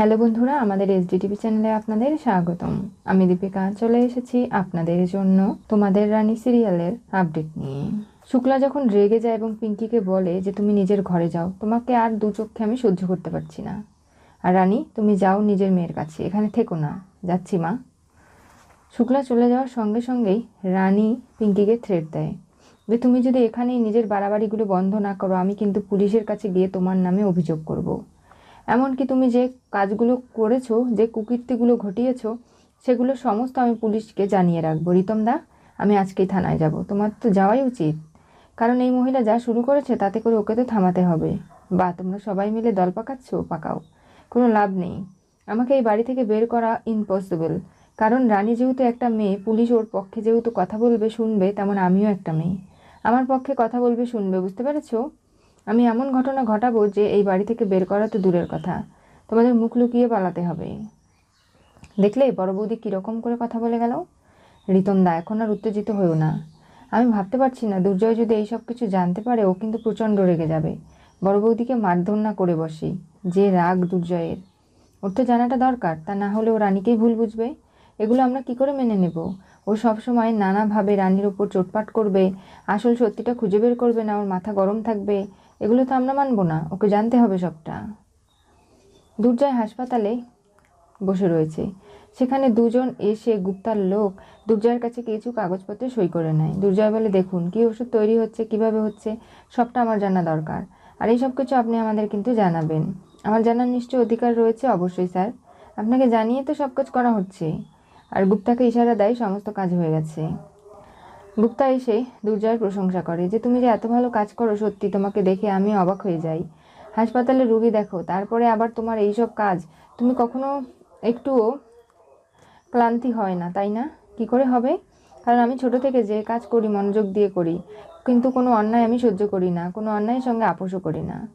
Hello বন্ধুরা, আমাদের S SDTV চ্যানেলে আপনাদের স্বাগতম। আমি দীপিকা, চলে এসেছি আপনাদের জন্য তোমাদের রানী সিরিয়ালের আপডেট নিয়ে। শুক্লা যখন রেগে যায় এবং পিঙ্কিকে বলে যে, তুমি নিজের ঘরে যাও, তোমাকে আর দু চোখে আমি সহ্য করতে পারছি না। আর রানী, তুমি যাও নিজের মেয়ের কাছে, এখানে থেকো না, যাচ্ছি মা। শুক্লা চলে যাওয়ার সঙ্গে সঙ্গেই রানী পিঙ্কিকে থ্রেট দেয় যে, তুমি যদি এখানেই নিজের বাড়াবাড়িগুলো বন্ধ না করো, আমি কিন্তু পুলিশের কাছে গিয়ে তোমার নামে অভিযোগ করব। এমনকি তুমি যে কাজগুলো করেছ, যে কুকীর্তিগুলো ঘটিয়েছো, সেগুলো সমস্ত আমি পুলিশকে জানিয়ে রাখব। রিতম দা, আমি আজকেই থানায় যাব। তোমার তো যাওয়াই উচিত। কারণ এই মহিলা যা শুরু করেছে, তাতে করে ওকে তো থামাতে হবে। বা, তোমরা সবাই মিলে দল পাকাচ্ছ? পাকাও। কোনো লাভ নেই। আমাকে এই বাড়ি থেকে বের করা ইম্পসিবল কারণ রানী যেহেতু একটা মেয়ে, পুলিশ ওর পক্ষে যেহেতু কথা বলবে, শুনবে, তেমন আমিও একটা মেয়ে। আমার পক্ষে কথা বলবে, শুনবে, বুঝতে পেরেছ? আমি এমন ঘটনা ঘটাবো যে এই বাড়ি থেকে বের করা তো দূরের কথা। তোমাদের মুখ লুকিয়ে পালাতে হবে। দেখলে বড় বৌদি কীরকম করে কথা বলে গেল? রিতম দা, এখন আর উত্তেজিত হয়েও না। আমি ভাবতে পারছি না, দুর্জয় যদি এই সব কিছু জানতে পারে, ও কিন্তু প্রচণ্ড রেগে যাবে। বড় বৌদিকে মারধর না করে বসি। যে রাগ দুর্জয়ের। ওর তো জানাটা দরকার, তা না হলে ও রানীকেই ভুল বুঝবে। এগুলো আমরা কি করে মেনে নেব? ও সবসময় নানাভাবে রানীর ওপর চোটপাট করবে, আসল সত্যিটা খুঁজে বের করবে না, ওর মাথা গরম থাকবে। এগুলো তো আমরা মানবো না, ওকে জানতে হবে সবটা। দুর্জয় হাসপাতালে বসে রয়েছে। সেখানে দুজন এসে গুপ্তার লোক দুর্জয়ের কাছে কিছু কাগজপত্রে সই করে নেয়। দুর্জয় বলে, দেখুন, কী ওষুধ তৈরি হচ্ছে, কীভাবে হচ্ছে, সবটা আমার জানা দরকার। আর এই সব কিছু আপনি আমাদের কিন্তু জানাবেন। আমার জানার নিশ্চয় অধিকার রয়েছে অবশ্যই, স্যার। আপনাকে জানিয়ে তো সব কাজ করা হচ্ছে। আর গুপ্তাকে ইশারা দেয়, সমস্ত কাজ হয়ে গেছে। গুপ্তা এসে দুর্জয়ের প্রশংসা করে যে, তুমি যে এত ভালো কাজ করো, সত্যি তোমাকে দেখে আমি অবাক হয়ে যাই। হাসপাতালে রুগী দেখো, তারপরে আবার তোমার এই সব কাজ। তুমি কখনো একটুও ক্লান্তি হয় না, তাই না? কি করে হবে? কারণ আমি ছোট থেকে যে কাজ করি, মনোযোগ দিয়ে করি। কিন্তু কোনো অন্যায় আমি সহ্য করি না, কোনো অন্যায়ের সঙ্গে আপোষও করি না।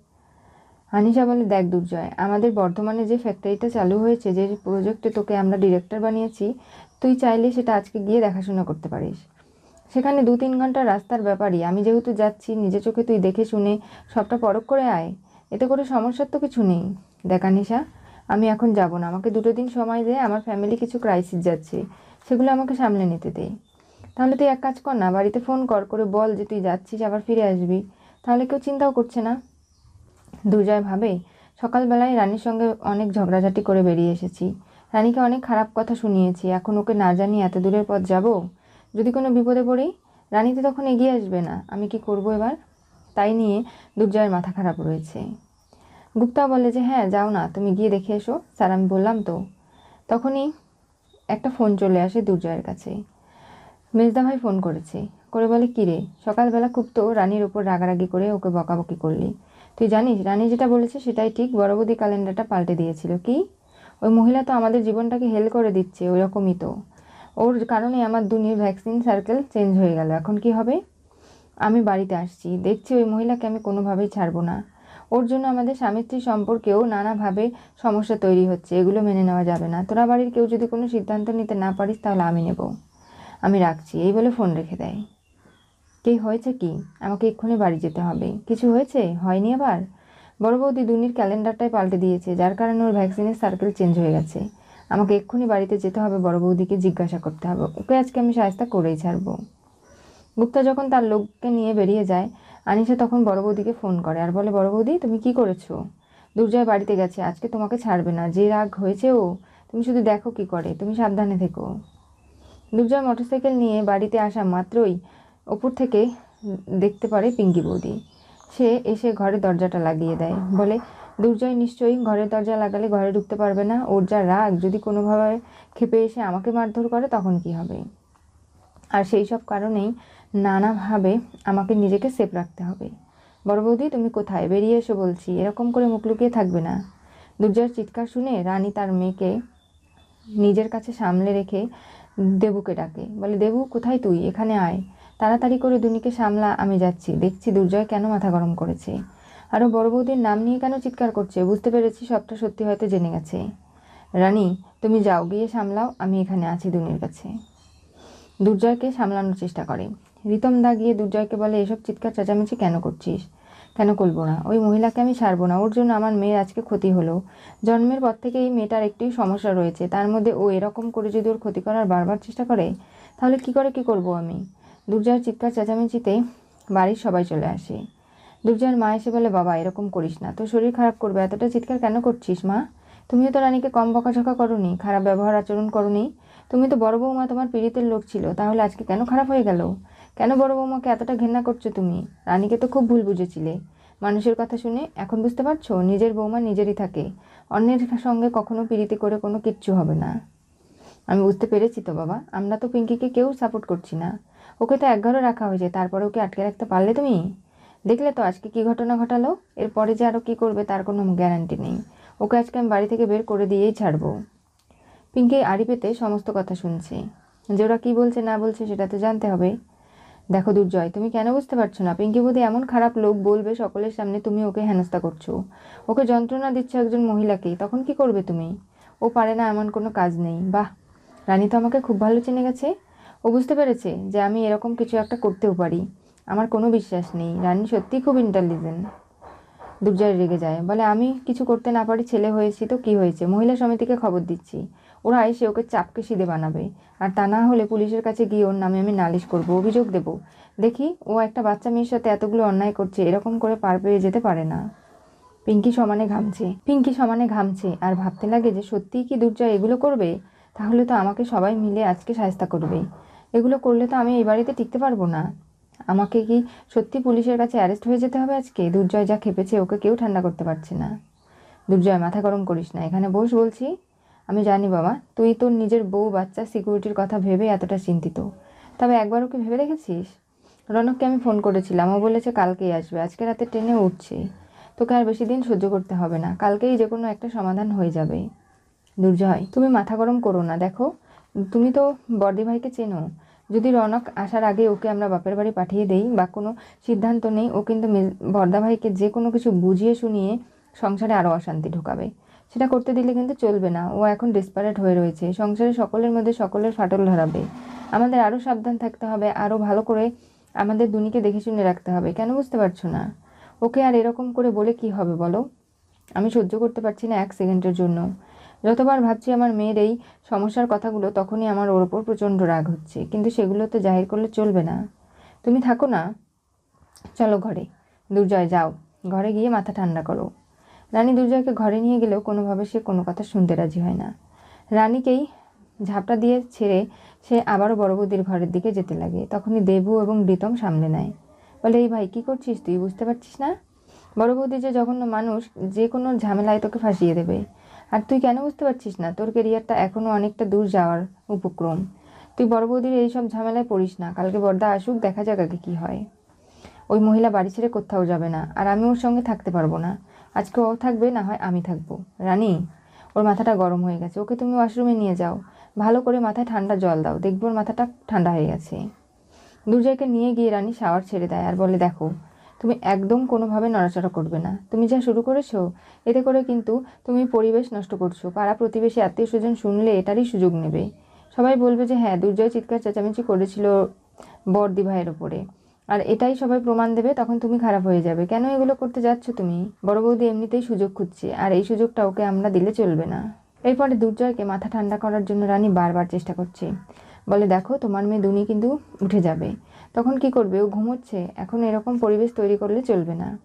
আনিশা বলে, দেখ দুর্জয়, আমাদের বর্ধমানে যে ফ্যাক্টরিটা চালু হয়েছে, যে প্রজেক্টে তোকে আমরা ডিরেক্টর বানিয়েছি, তুই চাইলে সেটা আজকে গিয়ে দেখাশোনা করতে পারিস। সেখানে দু তিন ঘণ্টা রাস্তার ব্যাপারই। আমি যেহেতু যাচ্ছি নিজে চোখে তুই দেখে শুনে সবটা পরখ করে আয়। এতে করে সমস্যার তো কিছু নেই। দেখা নিশা, আমি এখন যাব না। আমাকে দুটো দিন সময় দে, আমার ফ্যামিলি কিছু ক্রাইসিস যাচ্ছে। সেগুলো আমাকে সামলে নিতে দে। তাহলে তুই এক কাজ কর না, বাড়িতে ফোন কর করে বল যে তুই যাচ্ছিস, আবার ফিরে আসবি। তাহলে কেউ চিন্তাও করছে না। দুর্জয় ভাবে, সকালবেলায় রানীর সঙ্গে অনেক ঝগড়াঝাটি করে বেরিয়ে এসেছি। রানীকে অনেক খারাপ কথা শুনিয়েছি। এখন ওকে না জানিয়ে এত দূরের পথ যাব? যদি কোনো বিপদে পড়ি রানী তো তখন এগিয়ে আসবে না। আমি কি করব এবার? তাই নিয়ে দুর্জয়ের মাথা খারাপ রয়েছে। গুপ্তা বলে যে হ্যাঁ যাও না, তুমি গিয়ে দেখে এসো। স্যার, আমি বললাম তো। তখনই একটা ফোন চলে আসে দুর্জয়ের কাছে। মেজদা ভাই ফোন করেছে। করে বলে কিরে সকালবেলা খুব তো রানীর ওপর রাগারাগি করে ওকে বকাবকি করলি। তুই জানিস, রানী যেটা বলেছে সেটাই ঠিক বড়বদি ক্যালেন্ডারটা পাল্টে দিয়েছিল। কি? ওই মহিলা তো আমাদের জীবনটাকে হেল করে দিচ্ছে ওই রকমই তো। ওর কারণে আমার দুনিয়ার ভ্যাকসিন সার্কেল চেঞ্জ হয়ে গেল। এখন কি হবে? আমি বাড়িতে আসছি। দেখছি ওই মহিলাকে আমি কোনোভাবেই ছাড়বো না। ওর জন্য আমাদের স্বামী স্ত্রী সম্পর্কেও নানাভাবে সমস্যা তৈরি হচ্ছে। এগুলো মেনে নেওয়া যাবে না। তোরা বাড়ির কেউ যদি কোনো সিদ্ধান্ত নিতে না পারিস, তাহলে আমি নেব। আমি রাখছি। এই বলে ফোন রেখে দেয়। কে হয়েছে কি? আমাকে এক্ষুনি বাড়ি যেতে হবে। কিছু হয়েছে? হয়নি আবার? বড় বৌদি দুনির ক্যালেন্ডারটাই পাল্টে দিয়েছে, যার কারণে ওর ভ্যাকসিনের সার্কেল চেঞ্জ হয়ে গেছে। আমাকে এক্ষুনি বাড়িতে যেতে হবে, বড় বৌদিকে জিজ্ঞাসা করতে হবে। ওকে আজকে আমি সাহস্তা করেই ছাড়বো। গুপ্তা যখন তার লোককে নিয়ে বেরিয়ে যায়, আনিশা তখন বড় বৌদিকে ফোন করে, আর বলে, বড় বৌদি, তুমি কি করেছ? দুর্জয় বাড়িতে গেছে, আজকে তোমাকে ছাড়বে না, যে রাগ হয়েছে ও, তুমি শুধু দেখো কি করে, তুমি সাবধানে থেকো। দুর্জয় মোটরসাইকেল নিয়ে বাড়িতে আসা মাত্রই ওপর থেকে দেখতে পারে পিঙ্কি বৌদি। সে এসে ঘরে দরজাটা লাগিয়ে দেয়, বলে দুর্জয় নিশ্চয়ই ঘরের দরজা লাগালে ঘরে ঢুকতে পারবে না। ওর যা রাগ, যদি কোনোভাবে খেপে এসে আমাকে মারধর করে, তখন কি হবে? আর সেই সব কারণেই নানাভাবে আমাকে নিজেকে সেফ রাখতে হবে। বড় বৌদি, তুমি কোথায়? বেরিয়ে এসো বলছি। এরকম করে মুখ লুকিয়ে থাকবে না। দুর্জয়ের চিৎকার শুনে রানী তার মেয়েকে নিজের কাছে সামলে রেখে দেবুকে ডাকে। বলে, দেবু, কোথায় তুই? এখানে আয়। তাড়াতাড়ি করে দুনিকে সামলা, আমি যাচ্ছি। দেখছি দুর্জয় কেন মাথা গরম করেছে? আরও বড় বৌদির নাম নিয়ে কেন চিৎকার করছে? বুঝতে পেরেছি সবটা সত্যি হয়তো জেনে গেছে। রানী, তুমি যাও, গিয়ে সামলাও, আমি এখানে আছি দুনির কাছে। দুর্জয়কে সামলানোর চেষ্টা করে। রিতম দা গিয়ে দুর্জয়কে বলে, এসব চিৎকার চেঁচামেচি কেন করছিস? কেন করব না? ওই মহিলাকে আমি সারবো না। ওর জন্য আমার মেয়ের আজকে ক্ষতি হলো। জন্মের পর থেকে এই মেয়েটার একটি সমস্যা রয়েছে। তার মধ্যে ও এরকম করে যদি ওর ক্ষতি করার বারবার চেষ্টা করে, তাহলে কি করে, কি করব আমি? দুর্জয়ের চিৎকার চেঁচামেচিতে বাড়ির সবাই চলে আসে। দুর্জয়ের মা এসে বলে, বাবা, এরকম করিস না। তোর শরীর খারাপ করবে। এতটা চিৎকার কেন করছিস, মা? তুমিও তো রানীকে কম বকাঝকা করনি, খারাপ ব্যবহার, আচরণ করনি। তুমি তো বড় বৌমা, তোমার পীড়িতের লোক ছিল। তাহলে আজকে কেন খারাপ হয়ে গেল? কেন বড় বৌমাকে এতটা ঘেন্না করছ তুমি? রানীকে তো খুব ভুল বুঝেছিলে। মানুষের কথা শুনে এখন বুঝতে পারছ, নিজের বৌমা নিজেরই থাকে। অন্যের সঙ্গে কখনো পীড়িতি করে কোনো কিচ্ছু হবে না। আমি বুঝতে পেরেছি তো, বাবা। আমরা তো পিঙ্কিকে কেউ সাপোর্ট করছি না। ওকে তো একঘরে রাখা হয়েছে। তারপরে ওকে আটকে রাখতে পারলে তুমি? দেখলে তো আজকে কি ঘটনা ঘটালো? এরপরে যে আরও কী করবে তার কোনো গ্যারান্টি নেই। ওকে আজকে আমি বাড়ি থেকে বের করে দিয়েই ছাড়বো। পিঙ্কি আড়ি পেতে সমস্ত কথা শুনছে। যে ওরা কী বলছে না বলছে সেটা তো জানতে হবে। দেখো দুর্জয়, তুমি কেন বুঝতে পারছ না? পিঙ্কি বোধে এমন খারাপ লোক বলবে সকলের সামনে তুমি ওকে হেনস্থা করছ। ওকে যন্ত্রণা দিচ্ছ একজন মহিলাকে তখন কি করবে তুমি? ও পারে না এমন কোনো কাজ নেই। বাহ, রানী তো আমাকে খুব ভালো চিনে গেছে। ও বুঝতে পেরেছে যে আমি এরকম কিছু একটা করতেও পারি। আমার কোনো বিশ্বাস নেই। রানী সত্যিই খুব ইন্টেলিজেন্ট দুর্জয় রেগে যায়। বলে, আমি কিছু করতে না পারি, ছেলে হয়েছি তো কি হয়েছে? মহিলা সমিতিকে খবর দিচ্ছি। ওরা এসে ওকে চাপকে সিধে বানাবে। আর তা না হলে পুলিশের কাছে গিয়ে ওর নামে আমি নালিশ করব, অভিযোগ দেব। দেখি, ও একটা বাচ্চা মেয়ের সাথে এতগুলো অন্যায় করছে, এরকম করে পার পেয়ে যেতে পারে না। পিঙ্কি সমানে ঘামছে। পিঙ্কি সমানে ঘামছে। আর ভাবতে লাগে যে, সত্যিই কি দুর্জয় এগুলো করবে? তাহলে তো আমাকে সবাই মিলে আজকে সাহস্তা করবে। এগুলো করলে তো আমি এই বাড়িতে টিকতে পারব না। আমাকে কি সত্যি পুলিশের কাছে অ্যারেস্ট হয়ে যেতে হবে আজকে? দুর্জয় যা খেপেছে, ওকে কেউ ঠান্ডা করতে পারছে না। দুর্জয়, মাথা গরম করিস না, এখানে বস বলছি। আমি জানি বাবা, তুই তোর নিজের বউ বাচ্চা সিকিউরিটির কথা ভেবে এতটা চিন্তিত। তবে একবারও কি ভেবে দেখেছিস? রনককে আমি ফোন করেছিলাম, ও বলেছে কালকেই আসবে, আজকে রাতে ট্রেনে উঠছে। তোকে আর বেশি দিন সহ্য করতে হবে না, কালকেই যে কোনো একটা সমাধান হয়ে যাবে। দুর্জয়, তুমি মাথা গরম করো না, দেখো, তুমি তো বর্দি ভাইকে চেনো। যদি রনক আসার আগে ওকে আমরা বাপের বাড়ি পাঠিয়ে দেই বা কোনো সিদ্ধান্ত নেই, ও কিন্তু মেজ- বর্দা ভাইকে যে কোনো কিছু বুঝিয়ে শুনিয়ে সংসারে আরও অশান্তি ঢোকাবে। সেটা করতে দিলে কিন্তু চলবে না। ও এখন ডিসপারেট হয়ে রয়েছে। সংসারে সকলের মধ্যে সকলের ফাটল ধরাবে। আমাদের আরও সাবধান থাকতে হবে আরও ভালো করে আমাদের দুনিকে দেখে শুনে রাখতে হবে। কেন বুঝতে পারছ না? ওকে আর এরকম করে বলে কি হবে বলো? আমি সহ্য করতে পারছি না এক সেকেন্ডের জন্য। যতবার ভাবছি আমার মেয়ের এই সমস্যার কথাগুলো, তখনই আমার ওর ওপর প্রচণ্ড রাগ হচ্ছে। কিন্তু সেগুলো তো জাহির করলে চলবে না। তুমি থাকো না। চলো ঘরে। দুর্জয়, যাও। ঘরে গিয়ে মাথা ঠান্ডা করো। রানী দুর্জয়কে ঘরে নিয়ে গেলেও কোনোভাবে সে কোনো কথা শুনতে রাজি হয় না। রানীকেই ঝাপটা দিয়ে ছেড়ে সে আবারও বড় বৌদির ঘরের দিকে যেতে লাগে। তখনই দেবু এবং প্রীতম সামনে নেয়। বলে, এই ভাই, কী করছিস? তুই বুঝতে পারছিস না? বড় বৌদি যে জঘন্য মানুষ, যে কোনো ঝামেলায় তোকে ফাঁসিয়ে দেবে। আর তুই কেন বুঝতে পারছিস না? তোর কেরিয়ারটা এখনও অনেকটা দূর যাওয়ার উপক্রম। তুই বড় বৌদির এইসব ঝামেলায় পড়িস না। কালকে বর্দা আসুক, দেখা যাক আগে কী হয়। ওই মহিলা বাড়ি ছেড়ে কোথাও যাবে না। আর আমি ওর সঙ্গে থাকতে পারব না। আজকে ও থাকবে, না হয় আমি থাকব। রানী, ওর মাথাটা গরম হয়ে গেছে। ওকে তুমি ওয়াশরুমে নিয়ে যাও। ভালো করে মাথায় ঠান্ডা জল দাও। দেখব ওর মাথাটা ঠান্ডা হয়ে গেছে। দুর্জয়কে নিয়ে গিয়ে রানী শাওয়ার ছেড়ে দেয় আর বলে, দেখো তুমি একদম কোনোভাবে নড়াচড়া করবে না। তুমি যা শুরু করেছ, এতে করে কিন্তু তুমি পরিবেশ নষ্ট করছ। পাড়া প্রতিবেশী, আত্মীয় স্বজন শুনলে এটারই সুযোগ নেবে। সবাই বলবে যে হ্যাঁ দুর্জয় চিৎকার চেঁচামেচি করেছিল বর্দি ভাইয়ের ওপরে আর এটাই সবাই প্রমাণ দেবে, তখন তুমি খারাপ হয়ে যাবে। কেন এগুলো করতে যাচ্ছ তুমি? বড় বৌদি এমনিতেই সুযোগ খুঁজছে, আর এই সুযোগটা ওকে আমরা দিলে চলবে না। এরপরে দুর্জয়কে মাথা ঠান্ডা করার জন্য রানী বারবার চেষ্টা করছে। বলে, দেখো, তোমার মেয়ে দুনি কিন্তু উঠে যাবে। তখন কি করবে? ও ঘুমোচ্ছে। এখন এরকম পরিবেশ তৈরি করলে চলবে না।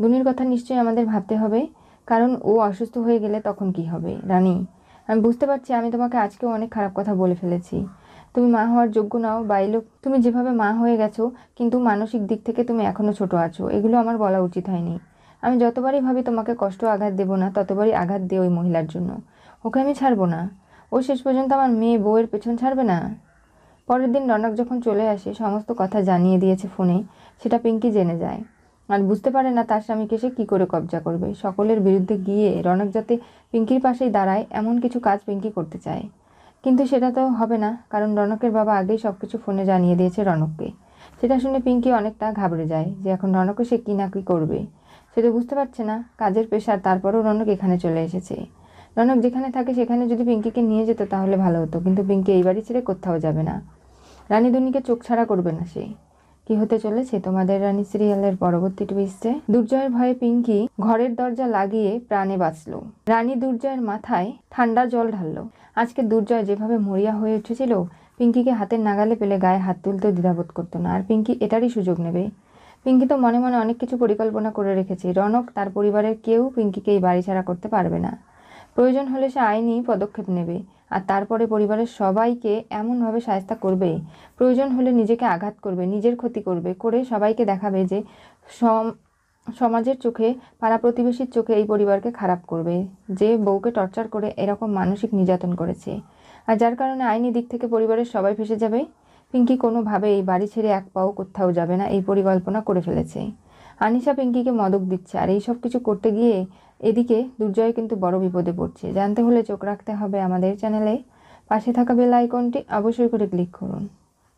দুনির কথা নিশ্চয়ই আমাদের ভাবতে হবে। কারণ ও অসুস্থ হয়ে গেলে তখন কি হবে? রানী, আমি বুঝতে পারছি, আমি তোমাকে আজকেও অনেক খারাপ কথা বলে ফেলেছি। তুমি মা হওয়ার যোগ্য নাও বাইলোক তুমি যেভাবে মা হয়ে গেছো, কিন্তু মানসিক দিক থেকে তুমি এখনও ছোট আছো। এগুলো আমার বলা উচিত হয়নি। আমি যতবারই ভাবি তোমাকে কষ্ট আঘাত দেবো না, ততবারই আঘাত দিই ওই মহিলার জন্য। ওকে আমি ছাড়বো না। ও শেষ পর্যন্ত আমার মেয়ে বউয়ের পেছন ছাড়বে না। পরের দিন রনক যখন চলে আসে, সমস্ত কথা জানিয়ে দিয়েছে ফোনে, সেটা পিঙ্কি জেনে যায়। আর বুঝতে পারে না তার স্বামীকে সে কী করে কবজা করবে। সকলের বিরুদ্ধে গিয়ে রনক যাতে পিঙ্কির পাশেই দাঁড়ায়, এমন কিছু কাজ পিঙ্কি করতে চায়। কিন্তু সেটা তো হবে না, কারণ রনকের বাবা আগেই সব কিছু ফোনে জানিয়ে দিয়েছে রনককে। সেটা শুনে পিঙ্কি অনেকটা ঘাবড়ে যায় যে এখন রনকে সে কী না কী করবে। সে তো বুঝতে পারছে না কাজের পেশার তারপরেও রনক এখানে চলে এসেছে। রনক যেখানে থাকে সেখানে যদি পিঙ্কিকে নিয়ে যেত তাহলে ভালো হতো, কিন্তু পিঙ্কি এই বাড়ি ছেড়ে কোথাও যাবে না। রানী দুনিকে চোখ ছাড়া করবে না সে। কি হতে চলেছে? তোমাদের রানী সিরিয়ালের পরবর্তী টুইস্টে দুর্জয়ের ভয়ে পিঙ্কি ঘরের দরজা লাগিয়ে প্রাণে বাঁচলো। রানী দুর্জয়ের মাথায় ঠান্ডা জল ঢাললো। আজকে দুর্জয় যেভাবে মরিয়া হয়ে উঠেছিল, পিঙ্কিকে হাতের নাগালে পেলে গায়ে হাত তুলতেও দ্বিধাবোধ করতো না। আর পিঙ্কি এটারই সুযোগ নেবে। পিঙ্কি তো মনে মনে অনেক কিছু পরিকল্পনা করে রেখেছে। রনক তার পরিবারের কেউ পিঙ্কিকে এই বাড়ি ছাড়া করতে পারবে না। প্রয়োজন হলে সে আইনি পদক্ষেপ নেবে, আর তারপরে পরিবারের সবাইকে এমনভাবে সায়স্তা করবে, প্রয়োজন হলে নিজেকে আঘাত করবে, নিজের ক্ষতি করবে, করে সবাইকে দেখাবে যে সম সমাজের চোখে, পাড়া প্রতিবেশীর চোখে এই পরিবারকে খারাপ করবে, যে বউকে টর্চার করে এরকম মানসিক নির্যাতন করেছে। আর যার কারণে আইনি দিক থেকে পরিবারের সবাই ফেসে যাবে? পিঙ্কি কোনোভাবে এই বাড়ি ছেড়ে এক পাও কোথাও যাবে না, এই পরিকল্পনা করে ফেলেছে। আনিশা পিঙ্কিকে মদক দিচ্ছে। আর এই সব কিছু করতে গিয়ে এদিকে দুর্জয় কিন্তু বড় বিপদে পড়ছে। জানতে হলে চোখ রাখতে হবে আমাদের চ্যানেলে। পাশে থাকা বেল আইকনটি অবশ্যই করে ক্লিক করুন।